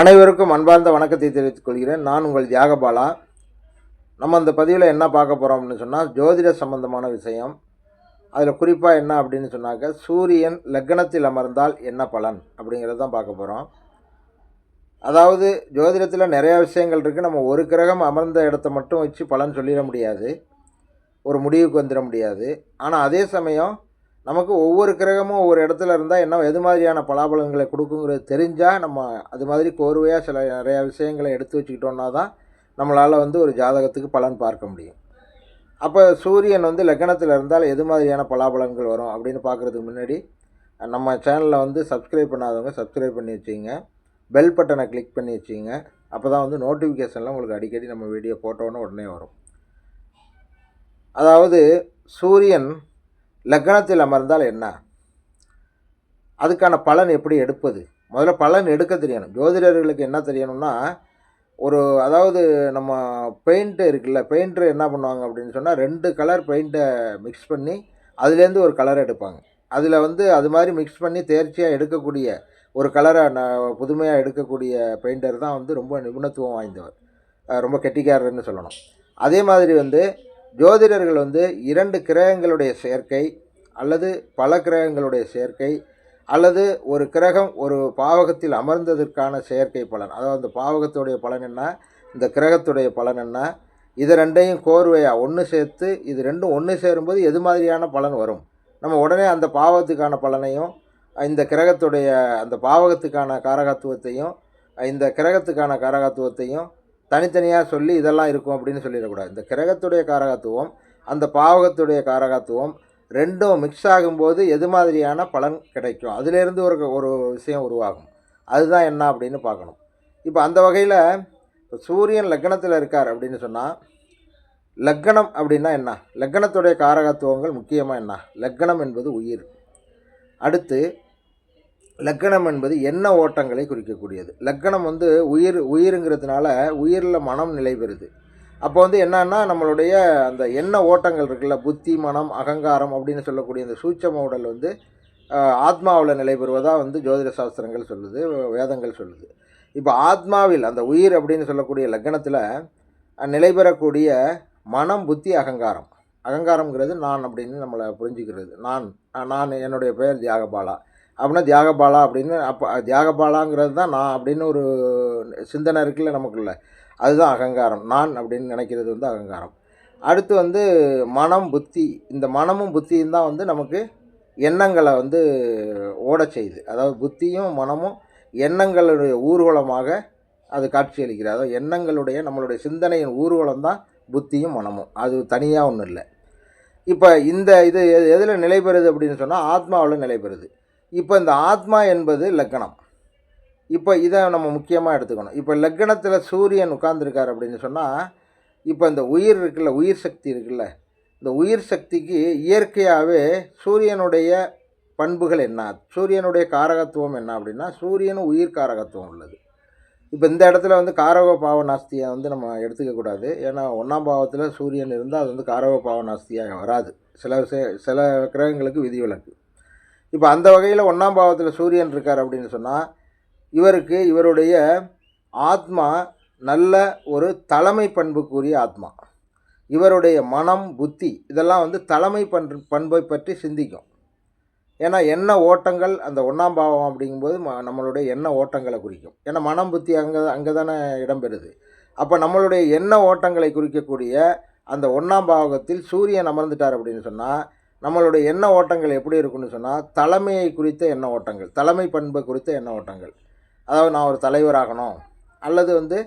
அனைவருக்கும் அன்பார்ந்த வணக்கத்தை தெரிவித்துக் கொள்கிறேன். நான் உங்கள் தியாகபாலா. நம்ம அந்த பதிவில் என்ன பார்க்க போகிறோம்னு சொன்னால் ஜோதிட சம்பந்தமான விஷயம். அதில் குறிப்பாக என்ன அப்படின்னு சொன்னாக்க சூரியன் லக்னத்தில் அமர்ந்தால் என்ன பலன் அப்படிங்கிறது தான் பார்க்க போகிறோம் அதாவது ஜோதிடத்தில் நிறையா விஷயங்கள் இருக்குது நம்ம ஒரு கிரகம் அமர்ந்த இடத்த மட்டும் வச்சு பலன் சொல்லிட முடியாது. ஒரு முடிவுக்கு வந்துட முடியாது. ஆனால் அதே சமயம் நமக்கு ஒவ்வொரு கிரகமும் ஒவ்வொரு இடத்துல இருந்தால் என்ன எது மாதிரியான பலாபலன்களை கொடுக்குங்கிறது தெரிஞ்சால் நம்ம அது மாதிரி கோர்வையாக சில நிறையா விஷயங்களை எடுத்து வச்சுக்கிட்டோம்னா தான் நம்மளால் வந்து ஒரு ஜாதகத்துக்கு பலன் பார்க்க முடியும். அப்போ சூரியன் வந்து லக்னத்தில் இருந்தால் எது மாதிரியான பலாபலன்கள் வரும் அப்படின்னு பார்க்குறதுக்கு முன்னாடி நம்ம சேனலில் வந்து சப்ஸ்கிரைப் பண்ணாதவங்க சப்ஸ்கிரைப் பண்ணி வச்சுங்க. பெல் பட்டனை கிளிக் பண்ணி வச்சுங்க. அப்போ தான் வந்து நோட்டிஃபிகேஷன்லாம் உங்களுக்கு அடிக்கடி நம்ம வீடியோ போட்டோன்னு உடனே வரும். அதாவது சூரியன் லக்னத்தில் அமர்ந்தால் என்ன? அதுக்கான பலன் எப்படி எடுப்பது? முதல்ல பலன் எடுக்க தெரியணும். ஜோதிடர்களுக்கு என்ன தெரியணும்னா ஒரு அதாவது நம்ம பெயிண்ட்டு இருக்குல்ல பெயிண்ட்ரு என்ன பண்ணுவாங்க அப்படின்னு சொன்னால் ரெண்டு கலர் பெயிண்ட்டை மிக்ஸ் பண்ணி அதுலேருந்து ஒரு கலர் எடுப்பாங்க. அதில் வந்து அது மாதிரி மிக்ஸ் பண்ணி தேர்ச்சியாக எடுக்கக்கூடிய ஒரு கலரை ந புதுமையாக எடுக்கக்கூடிய பெயிண்டர் தான் வந்து ரொம்ப நிபுணத்துவம் வாய்ந்தவர். ரொம்ப கெட்டிக்காரர்னு சொல்லணும். அதே மாதிரி வந்து ஜோதிடர்கள் வந்து இரண்டு கிரகங்களுடைய சேர்க்கை அல்லது பல கிரகங்களுடைய சேர்க்கை அல்லது ஒரு கிரகம் ஒரு பாவகத்தில் அமர்ந்ததற்கான செயற்கை பலன். அதாவது அந்த பாவகத்துடைய பலன் என்ன? இந்த கிரகத்துடைய பலன் என்ன? இது ரெண்டையும் கோர்வையாக ஒன்று சேர்த்து இது ரெண்டும் ஒன்று சேரும்போது எது மாதிரியான பலன் வரும்? நம்ம உடனே அந்த பாவகத்துக்கான பலனையும் இந்த கிரகத்துடைய அந்த பாவகத்துக்கான காரகத்துவத்தையும் இந்த கிரகத்துக்கான காரகத்துவத்தையும் தனித்தனியாக சொல்லி இதெல்லாம் இருக்கும் அப்படின்னு சொல்லிடக்கூடாது. இந்த கிரகத்துடைய காரகத்துவம் அந்த பாவகத்துடைய காரகத்துவம் ரெண்டும் மிக்ஸ் ஆகும்போது எது மாதிரியான பலன் கிடைக்கும்? அதிலேருந்து ஒரு ஒரு விஷயம் உருவாகும். அதுதான் என்ன அப்படின்னு பார்க்கணும். இப்போ அந்த வகையில் இப்போ சூரியன் லக்னத்தில் இருக்கார் அப்படின்னு சொன்னால் லக்னம் அப்படின்னா என்ன? லக்னத்துடைய காரகத்துவங்கள் முக்கியமாக என்ன? லக்னம் என்பது உயிர். அடுத்து லக்கணம் என்பது எண்ண ஓட்டங்களை குறிக்கக்கூடியது. லக்கணம் வந்து உயிர் உயிருங்கிறதுனால உயிரில் மனம் நிலை பெறுது. அப்போ வந்து என்னன்னா நம்மளுடைய அந்த எண்ண ஓட்டங்கள் இருக்குல்ல புத்தி மனம் அகங்காரம் அப்படின்னு சொல்லக்கூடிய இந்த சூட்சம உடல் வந்து ஆத்மாவில் நிலை பெறுவதாக வந்து ஜோதிட சாஸ்திரங்கள் சொல்லுது வேதங்கள் சொல்லுது. இப்போ ஆத்மாவில் அந்த உயிர் அப்படின்னு சொல்லக்கூடிய லக்கணத்தில் நிலை பெறக்கூடிய மனம் புத்தி அகங்காரம். அகங்காரம்ங்கிறது நான் அப்படின்னு நம்மளை புரிஞ்சுக்கிறது. நான் நான் என்னுடைய பெயர் தியாகபாலா. அப்படின்னா தியாகபாலா அப்படின்னு அப்போ தியாகபாலாங்கிறது தான் நான் அப்படின்னு ஒரு சிந்தனை இருக்குல்ல நமக்குள்ள. அதுதான் அகங்காரம். நான் அப்படின்னு நினைக்கிறது வந்து அகங்காரம். அடுத்து வந்து மனம் புத்தி. இந்த மனமும் புத்தியும் தான் வந்து நமக்கு எண்ணங்களை வந்து ஓடச் செய்யுது. அதாவது புத்தியும் மனமும் எண்ணங்களுடைய ஊர்வலமாக அது காட்சியளிக்கிறது அதாவது எண்ணங்களுடைய நம்மளுடைய சிந்தனையின் ஊர்வலம் தான் புத்தியும் மனமும். அது தனியாக ஒன்றும் இல்லை. இப்போ இந்த இது எதில் நிலை பெறுது அப்படின்னு சொன்னால் ஆத்மாவில் நிலை பெறுது. இப்போ இந்த ஆத்மா என்பது லக்கணம். இப்போ இதை நம்ம முக்கியமாக எடுத்துக்கணும். இப்போ லக்னத்தில் சூரியன் உட்கார்ந்துருக்கார் அப்படின்னு சொன்னால் இப்போ இந்த உயிர் இருக்குல்ல உயிர் சக்தி இருக்குல்ல இந்த உயிர் சக்திக்கு இயற்கையாகவே சூரியனுடைய பண்புகள் என்ன? சூரியனுடைய காரகத்துவம் என்ன அப்படின்னா சூரியனும் உயிர் காரகத்துவம் உள்ளது. இப்போ இந்த இடத்துல வந்து காரக பாவநாஸ்தியை வந்து நம்ம எடுத்துக்கக்கூடாது ஏன்னா ஒன்றாம் பாவத்தில் சூரியன் இருந்தால் அது வந்து காரக பாவநாஸ்தியாக வராது. சில சில கிரகங்களுக்கு விதிவிலக்கு. இப்போ அந்த வகையில் ஒன்றாம் பாவத்தில் சூரியன் இருக்கார் அப்படின்னு சொன்னால் இவருக்கு இவருடைய ஆத்மா நல்ல ஒரு தலைமை பண்புக்குரிய ஆத்மா. இவருடைய மனம் புத்தி இதெல்லாம் வந்து தலைமை பண் பண்பை பற்றி சிந்திக்கும். ஏன்னா எண்ண ஓட்டங்கள் அந்த ஒன்றாம் பாவம் அப்படிங்கும்போது ம நம்மளுடைய எண்ண ஓட்டங்களை குறிக்கும். ஏன்னா மனம் புத்தி அங்கே அங்கே தானே இடம்பெறுது. அப்போ நம்மளுடைய எண்ண ஓட்டங்களை குறிக்கக்கூடிய அந்த ஒன்றாம் பாவகத்தில் சூரியன் அமர்ந்துட்டார் அப்படின்னு சொன்னால் நம்மளுடைய எண்ண ஓட்டங்கள் எப்படி இருக்குன்னு சொன்னால் தலைமையை குறித்த எண்ண ஓட்டங்கள் தலைமை பண்பை குறித்த எண்ண ஓட்டங்கள். அதாவது நான் ஒரு தலைவராகணும். அல்லது வந்து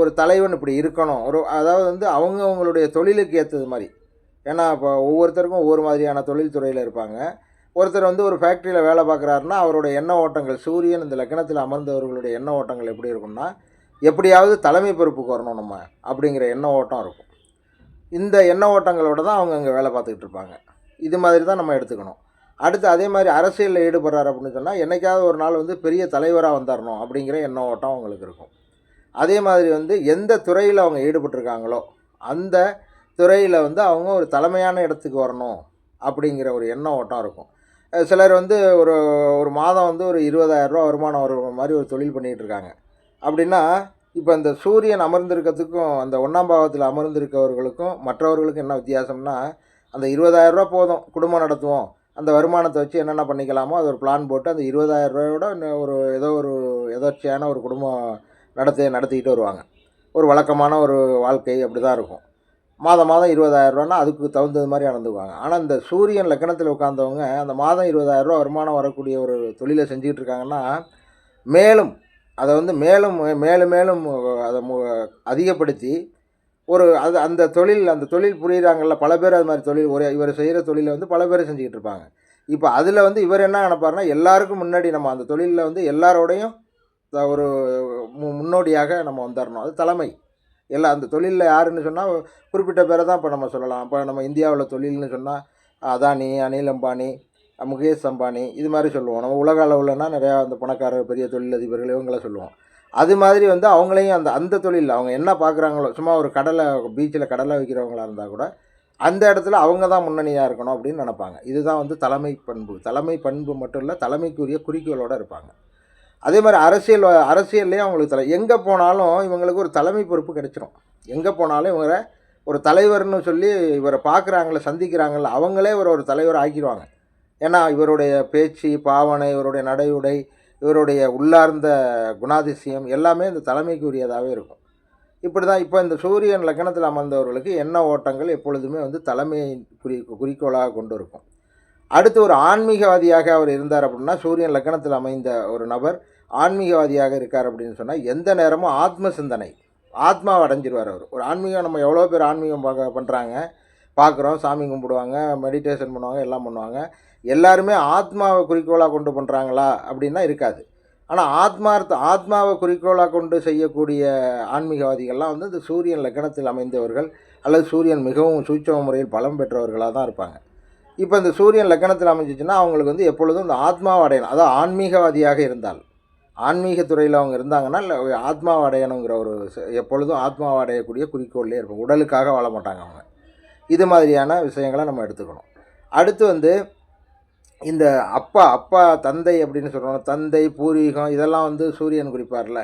ஒரு தலைவன் இப்படி இருக்கணும். ஒரு அதாவது வந்து அவங்க அவங்களுடைய தொழிலுக்கு ஏற்றது மாதிரி. ஏன்னா இப்போ ஒவ்வொருத்தருக்கும் ஒவ்வொரு மாதிரியான தொழில் துறையில் இருப்பாங்க. ஒருத்தர் வந்து ஒரு ஃபேக்ட்ரியில் வேலை பார்க்குறாருன்னா அவருடைய எண்ண ஓட்டங்கள் சூரியன் இந்த லக்னத்தில் அமர்ந்தவர்களுடைய எண்ண ஓட்டங்கள் எப்படி இருக்கும்னா எப்படியாவது தலைமை பொறுப்புக்கு வரணும் நம்ம அப்படிங்கிற எண்ண ஓட்டம் இருக்கும். இந்த எண்ண ஓட்டங்களோட தான் அவங்க அங்கே வேலை பார்த்துக்கிட்டு இருப்பாங்க. இது மாதிரி தான் நம்ம எடுத்துக்கணும். அடுத்து அதே மாதிரி அரசியலில் ஈடுபடுறாரு அப்படின்னு சொன்னால் என்றைக்காவது ஒரு நாள் வந்து பெரிய தலைவராக வந்துடணும் அப்படிங்கிற எண்ண ஓட்டம் அவங்களுக்கு இருக்கும். அதே மாதிரி வந்து எந்த துறையில் அவங்க ஈடுபட்டிருக்காங்களோ அந்த துறையில் வந்து அவங்க ஒரு தலைமையான இடத்துக்கு வரணும் அப்படிங்கிற ஒரு எண்ண ஓட்டம் இருக்கும். சிலர் வந்து ஒரு ஒரு மாதம் வந்து ஒரு இருபதாயிரரூவா வருமானம் வர மாதிரி ஒரு தொழில் பண்ணிகிட்டு இருக்காங்க. அப்படின்னா இப்போ இந்த சூரியன் அமர்ந்திருக்கிறதுக்கும் அந்த ஒன்றாம் பாவத்தில் அமர்ந்திருக்கவர்களுக்கும் மற்றவர்களுக்கும் என்ன வித்தியாசம்னா அந்த 20000 ரூபா போதும் குடும்பம் நடத்துவோம் அந்த வருமானத்தை வச்சு என்னென்ன பண்ணிக்கலாமோ அது ஒரு பிளான் போட்டு அந்த 20000 ரூபாயோட இன்னும் ஒரு ஏதோ ஒரு எதர்ச்சியான ஒரு குடும்பம் நடத்தி நடத்திக்கிட்டு வருவாங்க. ஒரு வழக்கமான ஒரு வாழ்க்கை அப்படி தான் இருக்கும். மாதம் மாதம் 20000 ரூபான்னா அதுக்கு தகுந்தது மாதிரி நடந்துக்குவாங்க ஆனால் இந்த சூரியன் லக்கணத்தில் உட்காந்தவங்க அந்த மாதம் 20000 ரூபா வருமானம் வரக்கூடிய ஒரு தொழிலை செஞ்சுக்கிட்டு இருக்காங்கன்னா மேலும் அதை வந்து மேலும் மேலும் மேலும் அதை மு அதிகப்படுத்தி ஒரு அது அந்த தொழில் அந்த தொழில் புரியுறாங்கல்ல பல பேர் அது மாதிரி தொழில் ஒரு இவர் செய்கிற தொழிலை வந்து பல பேர் செஞ்சுக்கிட்டு இருப்பாங்க இப்போ அதில் வந்து இவர் என்ன நினைப்பாருன்னா எல்லாருக்கும் முன்னாடி நம்ம அந்த தொழிலில் வந்து எல்லாரோடையும் ஒரு மு முன்னோடியாக நம்ம வந்துடணும் அது தலைமை. எல்லா அந்த தொழிலில் யாருன்னு சொன்னால் குறிப்பிட்ட பேரை தான் இப்போ நம்ம சொல்லலாம். இப்போ நம்ம இந்தியாவில் தொழில்னு சொன்னால் அதானி அனில் அம்பானி முகேஷ் அம்பானி இது மாதிரி சொல்லுவோம். நம்ம உலக அளவில்னா நிறையா அந்த பணக்காரர் பெரிய தொழிலதிபர்கள் இவங்கள சொல்லுவோம். அது மாதிரி வந்து அவங்களையும் அந்த அந்த தொழில் அவங்க என்ன பார்க்குறாங்களோ சும்மா ஒரு கடலை பீச்சில் கடலை வைக்கிறவங்களா இருந்தால் கூட அந்த இடத்துல அவங்க தான் முன்னணியாக இருக்கணும் அப்படின்னு நினைப்பாங்க. இதுதான் வந்து தலைமை பண்பு. தலைமை பண்பு மட்டும் இல்லை தலைமைக்குரிய குறிக்கோளோடு இருப்பாங்க. அதே மாதிரி அரசியல் அரசியல்லையும் அவங்களுக்கு தலை எங்கே போனாலும் இவங்களுக்கு ஒரு தலைமை பொறுப்பு கிடச்சிரும். எங்கே போனாலும் இவரை ஒரு தலைவர்னு சொல்லி இவரை பார்க்குறாங்கள சந்திக்கிறாங்கள அவங்களே இவரை ஒரு தலைவர் ஆக்கிடுவாங்க ஏன்னா இவருடைய பேச்சு பாவனை இவருடைய நடையுடை இவருடைய உள்ளார்ந்த குணாதிசயம் எல்லாமே இந்த தலைமைக்கு உரியதாகவே இருக்கும். இப்படி தான் இப்போ இந்த சூரியன் லக்னத்தில் அமர்ந்தவர்களுக்கு எண்ண ஓட்டங்கள் எப்பொழுதுமே வந்து தலைமையை குறி குறிக்கோளாக கொண்டு இருக்கும். அடுத்து ஒரு ஆன்மீகவாதியாக அவர் இருந்தார் அப்படின்னா சூரியன் லக்னத்தில் அமைந்த ஒரு நபர் ஆன்மீகவாதியாக இருக்கார் அப்படின்னு சொன்னால் எந்த நேரமும் ஆத்ம சிந்தனை ஆத்மாவை அடைஞ்சிருவார் அவர். ஒரு ஆன்மீகம் நம்ம எவ்வளோ பேர் ஆன்மீகம் பார்க்க பண்ணுறாங்க பார்க்குறோம் சாமி கும்பிடுவாங்க மெடிடேஷன் பண்ணுவாங்க எல்லாம் பண்ணுவாங்க. எல்லாருமே ஆத்மாவை குறிக்கோளாக கொண்டு பண்ணுறாங்களா அப்படின்னா இருக்காது. ஆனால் ஆத்மார்த்த ஆத்மாவை குறிக்கோளாக கொண்டு செய்யக்கூடிய ஆன்மீகவாதிகள்லாம் வந்து இந்த சூரியன் லக்கணத்தில் அமைந்தவர்கள் அல்லது சூரியன் மிகவும் சூட்சம முறையில் பலம் பெற்றவர்களாக தான் இருப்பாங்க. இப்போ இந்த சூரியன் லக்கணத்தில் அமைஞ்சிச்சுன்னா அவங்களுக்கு வந்து எப்பொழுதும் இந்த ஆத்மாவை அடையணும். அதாவது ஆன்மீகவாதியாக இருந்தால். ஆன்மீக துறையில் அவங்க இருந்தாங்கன்னா இல்லை ஆத்மாவை அடையணுங்கிற ஒரு எப்பொழுதும் ஆத்மாவை அடையக்கூடிய குறிக்கோள்லேயே இருப்பாங்க. உடலுக்காக வாழ மாட்டாங்க அவங்க. இது மாதிரியான விஷயங்களை நம்ம எடுத்துக்கணும். அடுத்து வந்து இந்த அப்பா அப்பா தந்தை அப்படின்னு சொல்கிறோம் தந்தை பூர்வீகம் இதெல்லாம் வந்து சூரியன் குறிப்பார்ல.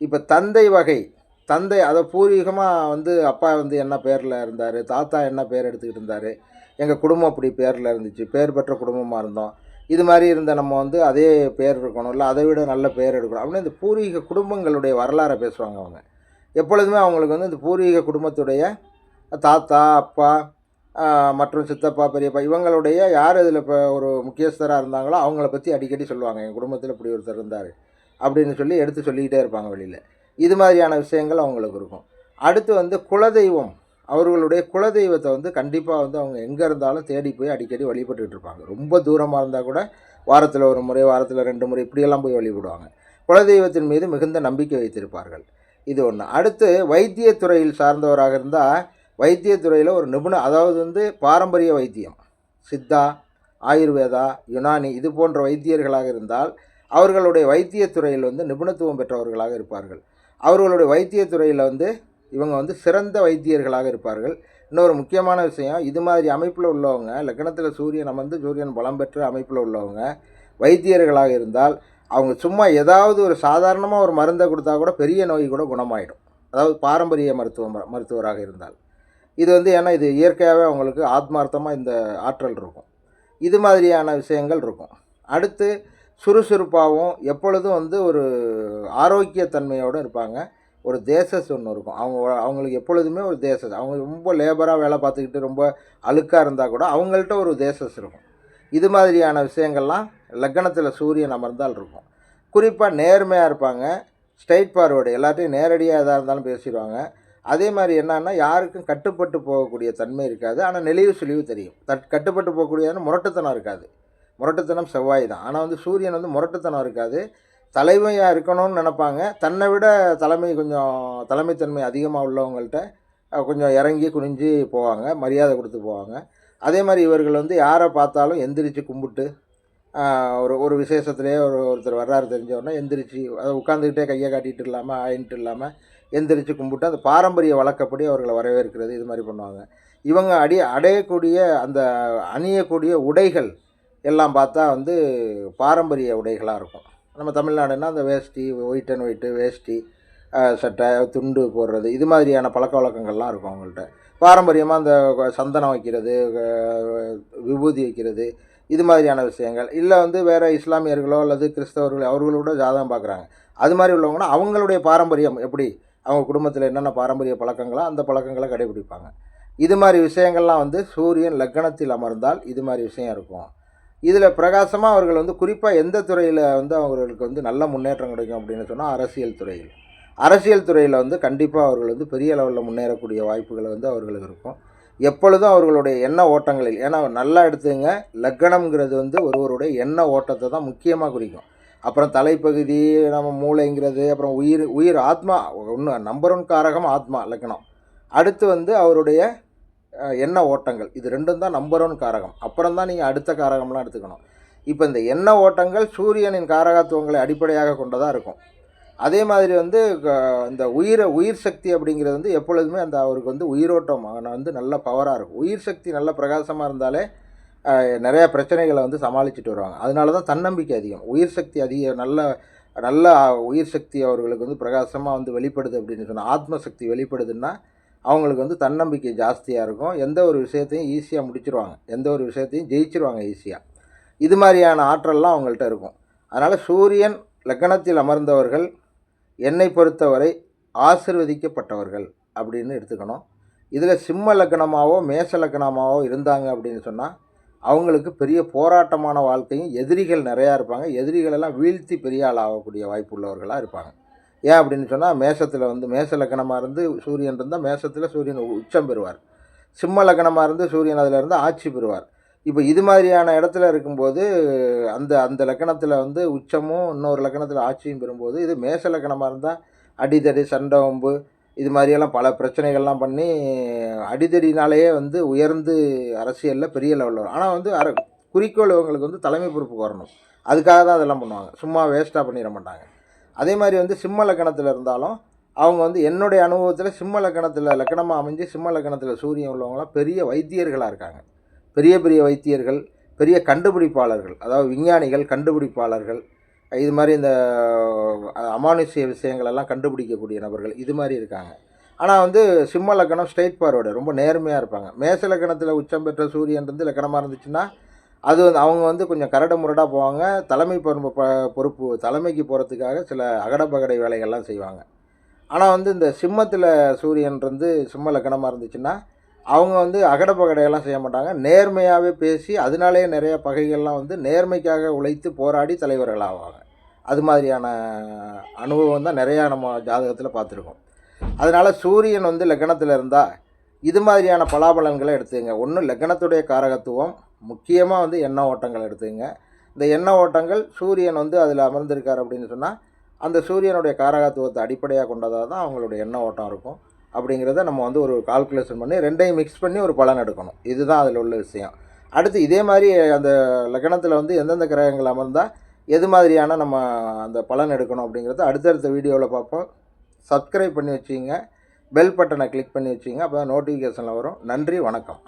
இப்போ தந்தை வகை தந்தை அதை பூர்வீகமாக வந்து அப்பா வந்து என்ன பேரில் இருந்தார் தாத்தா என்ன பேர் எடுத்துக்கிட்டு இருந்தார் எங்கள் குடும்பம் அப்படி பேரில் இருந்துச்சு பேர் பெற்ற குடும்பமாக இருந்தோம். இது மாதிரி இருந்த நம்ம வந்து அதே பேர் இருக்கணும் இல்லை அதை விட நல்ல பேர் எடுக்கணும் அப்படின்னு இந்த பூர்வீக குடும்பங்களுடைய வரலாறை பேசுவாங்க அவங்க. எப்பொழுதுமே அவங்களுக்கு வந்து இந்த பூர்வீக குடும்பத்துடைய தாத்தா அப்பா மற்றும் சித்தப்பா பெரியப்பா இவங்களுடைய யார் இதில் இப்போ ஒரு முக்கியஸ்தராக இருந்தாங்களோ அவங்கள பற்றி அடிக்கடி சொல்லுவாங்க. எங்கள் குடும்பத்தில் இப்படி ஒருத்தர் இருந்தார் அப்படின்னு சொல்லி எடுத்து சொல்லிக்கிட்டே இருப்பாங்க வெளியில். இது மாதிரியான விஷயங்கள் அவங்களுக்கு இருக்கும். அடுத்து வந்து குலதெய்வம். அவர்களுடைய குலதெய்வத்தை வந்து கண்டிப்பாக வந்து அவங்க எங்கே இருந்தாலும் தேடி போய் அடிக்கடி வழிபட்டுக்கிட்டு இருப்பாங்க. ரொம்ப தூரமாக இருந்தால் கூட வாரத்தில் ஒரு முறை வாரத்தில் ரெண்டு முறை இப்படியெல்லாம் போய் வழிபடுவாங்க. குலதெய்வத்தின் மீது மிகுந்த நம்பிக்கை வைத்திருப்பார்கள். இது ஒன்று. அடுத்து வைத்தியத்துறையில் சார்ந்தவராக இருந்தால் வைத்தியத்துறையில் ஒரு நிபுணர் அதாவது வந்து பாரம்பரிய வைத்தியம். சித்தா ஆயுர்வேதா யுனானி இது போன்ற வைத்தியர்களாக இருந்தால் அவர்களுடைய வைத்தியத்துறையில் வந்து நிபுணத்துவம் பெற்றவர்களாக இருப்பார்கள். அவர்களுடைய வைத்தியத்துறையில் வந்து இவங்க வந்து சிறந்த வைத்தியர்களாக இருப்பார்கள். இன்னொரு முக்கியமான விஷயம் இது மாதிரி அமைப்பில் உள்ளவங்க லக்னத்தில் சூரியன் அமர்ந்து சூரியன் பலம் பெற்ற அமைப்பில் உள்ளவங்க வைத்தியர்களாக இருந்தால் அவங்க சும்மா ஏதாவது ஒரு சாதாரணமாக ஒரு மருந்தை கொடுத்தா கூட பெரிய நோய் கூட குணமாயிடும். அதாவது பாரம்பரிய மருத்துவ மருத்துவராக இருந்தால். இது வந்து ஏன்னா இது இயற்கையாகவே அவங்களுக்கு ஆத்மார்த்தமாக இந்த ஆற்றல் இருக்கும். இது மாதிரியான விஷயங்கள் இருக்கும். அடுத்து சுறுசுறுப்பாகவும் எப்பொழுதும் வந்து ஒரு ஆரோக்கியத்தன்மையோடு இருப்பாங்க. ஒரு தேசஸ் ஒன்று இருக்கும். அவங்க அவங்களுக்கு எப்பொழுதுமே ஒரு தேசஸ். அவங்க ரொம்ப லேபராக வேலை பார்த்துக்கிட்டு ரொம்ப அழுக்காக இருந்தால் கூட அவங்கள்ட்ட ஒரு தேசஸ் இருக்கும். இது மாதிரியான விஷயங்கள்லாம் லக்னத்தில் சூரியன் அமர்ந்தால் இருக்கும். குறிப்பாக நேர்மையாக இருப்பாங்க. ஸ்ட்ரைட் ஃபார்வர்டு எல்லாத்தையும் நேரடியாக எதாக இருந்தாலும் பேசிடுவாங்க. அதே மாதிரி என்னன்னா யாருக்கும் கட்டுப்பட்டு போகக்கூடிய தன்மை இருக்காது. ஆனால் நெளிவு சுழிவு தெரியும். தட் கட்டுப்பட்டு போகக்கூடியதுன்னு முரட்டுத்தனம் இருக்காது. முரட்டுத்தனம் செவ்வாய் தான். ஆனால் வந்து சூரியன் வந்து முரட்டுத்தனம் இருக்காது. தலைமையாக இருக்கணும்னு நினைப்பாங்க. தன்னை விட தலைமை கொஞ்சம் தலைமைத்தன்மை அதிகமாக உள்ளவங்கள்ட்ட கொஞ்சம் இறங்கி குனிஞ்சு போவாங்க. மரியாதை கொடுத்து போவாங்க. அதே மாதிரி இவர்கள் வந்து யாரை பார்த்தாலும் எந்திரிச்சு கும்பிட்டு ஒரு ஒரு விசேஷத்துலேயே ஒரு ஒருத்தர் வர்றாரு தெரிஞ்சவொடனே எந்திரிச்சு அதை உட்காந்துக்கிட்டே கையை காட்டிட்டு இல்லாமல் ஆயின்ட்டு இல்லாமல் எந்திரிச்சு கும்பிட்டு அந்த பாரம்பரிய வழக்கப்படி அவர்களை வரவேற்கிறது இது மாதிரி பண்ணுவாங்க. இவங்க அடி அடையக்கூடிய அந்த அணியக்கூடிய உடைகள் எல்லாம் பார்த்தா வந்து பாரம்பரிய உடைகளாக இருக்கும். நம்ம தமிழ்நாடுன்னா அந்த வேஷ்டி ஒயிட் அண்ட் ஒயிட்டு வேஷ்டி சட்டை துண்டு போடுறது இது மாதிரியான பழக்க வழக்கங்கள்லாம் இருக்கும் அவங்கள்ட்ட. பாரம்பரியமாக அந்த சந்தனம் வைக்கிறது விபூதி வைக்கிறது இது மாதிரியான விஷயங்கள். இல்லை வந்து வேறு இஸ்லாமியர்களோ அல்லது கிறிஸ்தவர்களோ அவர்களோட ஜாதகம் பார்க்குறாங்க. அது மாதிரி உள்ளவங்கன்னா அவங்களுடைய பாரம்பரியம் எப்படி? அவங்க குடும்பத்தில் என்னென்ன பாரம்பரிய பழக்கங்களோ அந்த பழக்கங்களை கடைபிடிப்பாங்க. இது மாதிரி விஷயங்கள்லாம் வந்து சூரியன் லக்னத்தில் அமர்ந்தால் இது மாதிரி விஷயம் இருக்கும். இதில் பிரகாசமாக அவர்கள் வந்து குறிப்பாக எந்த துறையில் வந்து அவர்களுக்கு வந்து நல்ல முன்னேற்றம் கிடைக்கும் அப்படின்னு சொன்னால் அரசியல் துறையில். அரசியல் துறையில் வந்து கண்டிப்பாக அவர்கள் வந்து பெரிய லெவலில் முன்னேறக்கூடிய வாய்ப்புகள் வந்து அவர்களுக்கு இருக்கும். எப்பொழுதும் அவர்களுடைய எண்ண ஓட்டங்களில் ஏன்னா நல்லா எடுத்துங்க லக்கணம்ங்கிறது வந்து ஒருவருடைய எண்ண ஓட்டத்தை தான் முக்கியமாக குறிக்கும். அப்புறம் தலைப்பகுதி நம்ம மூளைங்கிறது அப்புறம் உயிர் உயிர் ஆத்மா ஒன்று நம்பர் ஒன் காரகம் ஆத்மா லக்கணம் அடுத்து வந்து அவருடைய எண்ண ஓட்டங்கள். இது ரெண்டும் தான் நம்பர் ஒன் காரகம். அப்புறம் தான் நீங்கள் அடுத்த காரகம்லாம் எடுத்துக்கணும். இப்போ இந்த எண்ண ஓட்டங்கள் சூரியனின் காரகத்துவங்களை அடிப்படையாக கொண்டதாக இருக்கும். அதே மாதிரி வந்து இந்த உயிரை உயிர் சக்தி அப்படிங்கிறது வந்து எப்பொழுதுமே அந்த அவருக்கு வந்து உயிரோட்டம் வந்து நல்ல பவராக இருக்கும். உயிர் சக்தி நல்ல பிரகாசமாக இருந்தாலே நிறையா பிரச்சனைகளை வந்து சமாளிச்சுட்டு வருவாங்க. அதனால தான் தன்னம்பிக்கை அதிகம். உயிர் சக்தி அதிக நல்ல நல்ல உயிர் சக்தி அவர்களுக்கு வந்து பிரகாசமாக வந்து வெளிப்படுது அப்படின்னு சொன்னால் ஆத்மசக்தி வெளிப்படுதுன்னா அவங்களுக்கு வந்து தன்னம்பிக்கை ஜாஸ்தியாக இருக்கும். எந்த ஒரு விஷயத்தையும் ஈஸியாக முடிச்சிருவாங்க. எந்த ஒரு விஷயத்தையும் ஜெயிச்சிருவாங்க ஈஸியாக இது மாதிரியான ஆற்றல்லாம் அவங்கள்ட்ட இருக்கும். அதனால் சூரியன் லக்கணத்தில் அமர்ந்தவர்கள் என்னை பொறுத்தவரை ஆசிர்வதிக்கப்பட்டவர்கள் அப்படின்னு எடுத்துக்கணும். இதில் சிம்ம லக்கணமாவோ மேச லக்கணமாகவோ இருந்தாங்க அப்படின்னு சொன்னால் அவங்களுக்கு பெரிய போராட்டமான வாழ்க்கையும் எதிரிகள் நிறையா இருப்பாங்க. எதிரிகளெல்லாம் வீழ்த்தி பெரிய ஆள் ஆகக்கூடிய வாய்ப்பு உள்ளவர்களாக இருப்பாங்க. ஏன் அப்படின்னு சொன்னால் மேசத்தில் வந்து மேச லக்கணமாக இருந்து சூரியன் இருந்தால் மேசத்தில் சூரியன் உச்சம் பெறுவார். சிம்ம லக்கணமாக இருந்து சூரியன் அதில் இருந்து ஆட்சி பெறுவார். இப்போ இது மாதிரியான இடத்துல இருக்கும்போது அந்த அந்த லக்கணத்தில் வந்து உச்சமும் இன்னொரு லக்கணத்தில் ஆட்சியும் பெறும்போது இது மேச லக்கணமாக இருந்தால் அடிதடி சண்டை வம்பு இது மாதிரியெல்லாம் பல பிரச்சனைகள்லாம் பண்ணி அடிதடினாலேயே வந்து உயர்ந்து அரசியலில் பெரிய லெவலில் வரும். ஆனால் வந்து அர குறிக்கோள் இவங்களுக்கு வந்து தலைமை பொறுப்புக்கு வரணும். அதுக்காக தான் அதெல்லாம் பண்ணுவாங்க. சும்மா வேஸ்ட்டாக பண்ணிட மாட்டாங்க. அதே மாதிரி வந்து சிம்ம லக்கணத்தில் இருந்தாலும் அவங்க வந்து என்னுடைய அனுபவத்தில் சிம்ம லக்கணத்தில் லக்கணமாக அமைஞ்சு சிம்ம லக்கணத்தில் சூரியன் உள்ளவங்களாம் பெரிய வைத்தியர்களாக இருக்காங்க. பெரிய பெரிய வைத்தியர்கள் பெரிய கண்டுபிடிப்பாளர்கள் அதாவது விஞ்ஞானிகள் கண்டுபிடிப்பாளர்கள் இது மாதிரி இந்த அமானுஷ்ய விஷயங்களெல்லாம் கண்டுபிடிக்கக்கூடிய நபர்கள் இது மாதிரி இருக்காங்க. ஆனால் வந்து சிம்ம லக்கணம் ஸ்ட்ரெயிட் ஃபார்வர்டு ரொம்ப நேர்மையாக இருப்பாங்க. மேச லக்கணத்தில் உச்சம் பெற்ற சூரியன் இருந்து லக்கணமாக இருந்துச்சுன்னா அது வந்து அவங்க வந்து கொஞ்சம் கரடு முரடாக போவாங்க. தலைமை பொறுப்பு ப- பொறுப்பு தலைமைக்கு போகிறதுக்காக சில அகடபகடை வேலைகள்லாம் செய்வாங்க. ஆனால் வந்து இந்த சிம்மத்தில் சூரியன் இருந்து சிம்ம லக்கணமாக இருந்துச்சுன்னா அவங்க வந்து அகடபகடையெல்லாம் செய்ய மாட்டாங்க. நேர்மையாகவே பேசி அதனாலேயே நிறைய பகைகள்லாம் வந்து நேர்மைக்காக உழைத்து போராடி தலைவர்கள் ஆவாங்க அது மாதிரியான அனுபவம் தான் நிறையா நம்ம ஜாதகத்தில் பார்த்துருக்கோம். அதனால் சூரியன் வந்து லக்னத்தில் இருந்தால் இது மாதிரியான பலாபலன்களை எடுத்துங்க ஒன்று லக்னத்துடைய காரகத்துவம் முக்கியமாக வந்து எண்ண ஓட்டங்கள் எடுத்துங்க இந்த எண்ண ஓட்டங்கள் சூரியன் வந்து அதில் அமர்ந்திருக்கார் அப்படின்னு சொன்னால் அந்த சூரியனுடைய காரகத்துவத்தை அடிப்படையாக கொண்டதாக தான் அவங்களுடைய எண்ண ஓட்டம் இருக்கும். அப்படிங்கிறத நம்ம வந்து ஒரு கால்குலேஷன் பண்ணி ரெண்டையும் மிக்ஸ் பண்ணி ஒரு பலன் எடுக்கணும். இதுதான் அதில் உள்ள விஷயம். அடுத்து இதே மாதிரி அந்த லக்னத்தில் வந்து எந்தெந்த கிரகங்கள் அமர்ந்தால் எது மாதிரியான நம்ம அந்த பலன் எடுக்கணும் அப்படிங்கிறத அடுத்தடுத்த வீடியோவில் பார்ப்போம். சப்ஸ்கிரைப் பண்ணி வச்சிங்க பெல் பட்டனை கிளிக் பண்ணி வச்சிங்க அப்போ தான் நோட்டிஃபிகேஷனில் வரும். நன்றி வணக்கம்.